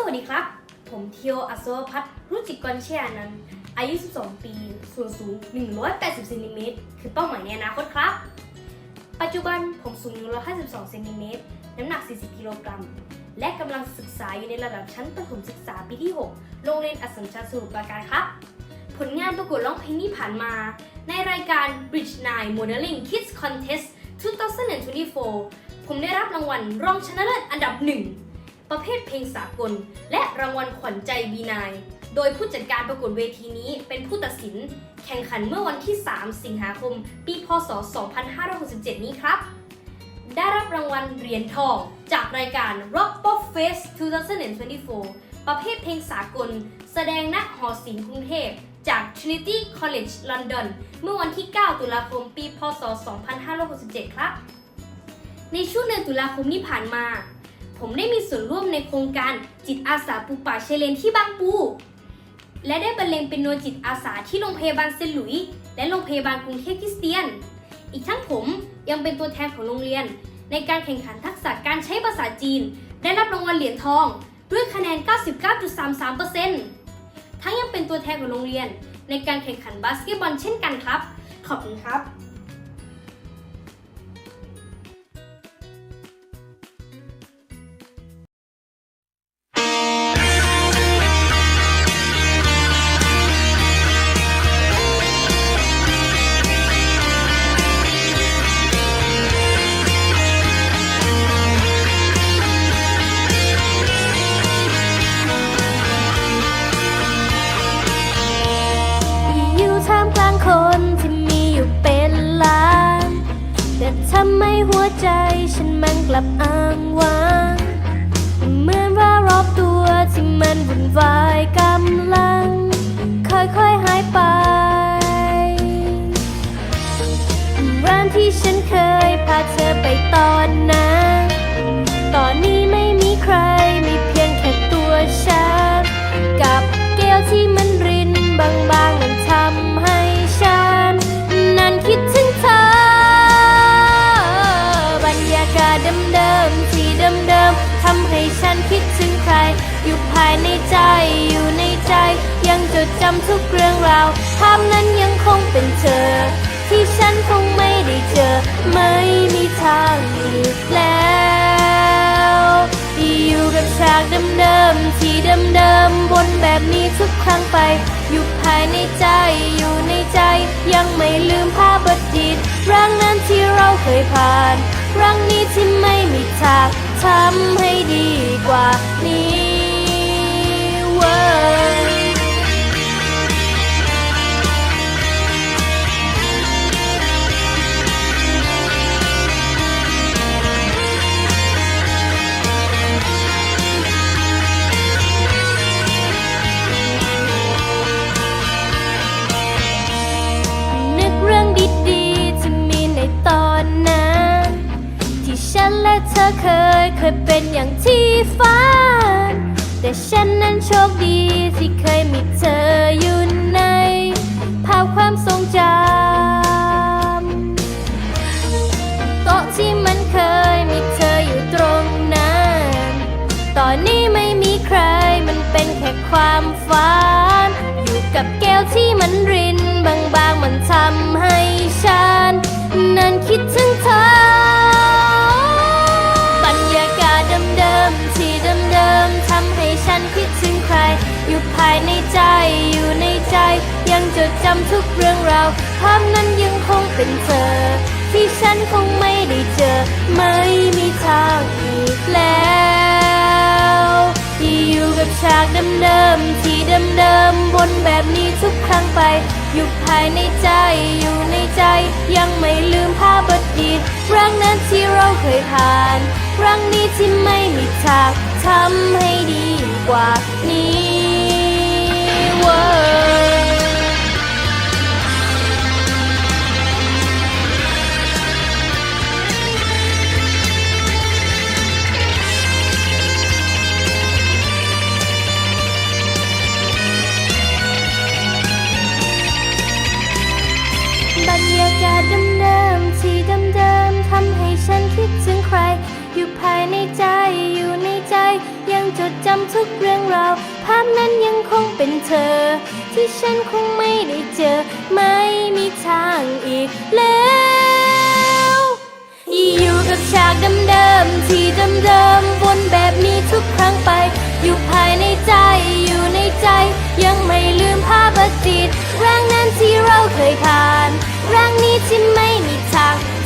สวัสดีครับ ผมเทียวอัศวพัฒน์รุจิกรเชียนันอายุ 12 ปี ส่วนสูง 180เซนติเมตรคือเป้าหมายในอนาคตครับ ปัจจุบันผมสูง 152เซนติเมตรน้ำหนัก 40 กิโลกรัม และกำลังศึกษาอยู่ในระดับชั้นประถมศึกษาปีที่ 6 โรงเรียนอัสสัมชัญสมุทรปราการครับ ผลงานประกวดร้องเพลงที่ผ่านมา ในรายการ Bridge 9 Modeling Kids Contest 2024 ผมได้รับรางวัลรองชนะเลิศอันดับหนึ่ง ประเภทเพลงสากล และรางวัลขวัญใจบีนาย โดยผู้จัดการประกวดเวทีนี้เป็นผู้ตัดสิน แข่งขันเมื่อวันที่ 3 สิงหาคม ปี พศ 2567 นี้ครับ ได้รับรางวัลเหรียญทอง จากรายการ Rock Pop Fest 2024 ประเภทเพลงสากล แสดงณหอศิลป์กรุงเทพจาก Trinity College London เมื่อวันที่ 9 ตุลาคม ปี พศ 2567 ครับ ในช่วงเดือนตุลาคมที่ผ่านมา ผมได้มีส่วนร่วมในโครงการจิตอาสาปูป่าเชเลนที่บางปู และได้บรรเลงเป็นโนจิตอาสาที่โรงพยาบาลเซนหลุย และโรงพยาบาลกรุงเทพคริสเตียน อีกทั้งผมยังเป็นตัวแทนของโรงเรียน ในการแข่งขันทักษะการใช้ภาษาจีน ได้รับรางวัลเหรียญทอง ด้วยคะแนน 99.33%ทั้งยังเป็นตัวแทนของโรงเรียน ในการแข่งขันบาสเกตบอลเช่นกันครับ ขอบคุณครับ ใจฉันมันกลับอ้างว้างเหมือนว่ารอบตัวที่มันวุ่นวายกำลัง ค่อยๆหายไป ใจอยู่ในใจ ยังจดจำทุกเรื่องราว ภาพนั้นยังคงเป็นเธอ ที่ฉันคงไม่ได้เจอ ไม่มีทางอีกแล้วอยู่กับฉากเดิมๆที่เดิมๆวนแบบนี้ทุกครั้งไป อยู่ภายในใจอยู่ในใจ ยังไม่ลืมภาพอดีตรังนั้นที่เราเคยผ่านรังนี้ที่ไม่มีทางทำให้ดีกว่านี้ นและเธอเคยเคยเป็นอย่างที่ฝัน แต่ฉันนั้นโชคดีที่เคยมีเธออยู่ใน ภาพความทรงจำ จดจำทุกเรื่องราว ภาพนั้นยังคงเป็นเธอ ที่ฉันคงไม่ได้เจอ ไม่มีทางอีกแล้วที่อยู่กับฉากเดิมๆที่เดิมๆวนแบบนี้ทุกครั้งไป อยู่ภายในใจอยู่ในใจ ยังไม่ลืมภาพอดีตรังนั้นที่เราเคยผ่านรังนี้ที่ไม่มีทางทำให้ดีกว่านี้เที่เดิมๆทำให้ฉันคิดถึงใคร อยู่ภายในใจอยู่ในใจ ยังจดจำทุกเรื่องราวภาพนั้นยังคงเป็นเธอ ที่ฉันคงไม่ได้เจอ ไม่มีทางอีกแล้วอยู่กับฉากเดิมๆที่เดิมๆวนแบบนี้ทุกครั้งไป อยู่ภายในใจอยู่ในใจ ยังไม่ลืมภาพอดีตเรื่องนั้นที่เราเคยผ่าน ร่างนี้ที่ไม่มีทาง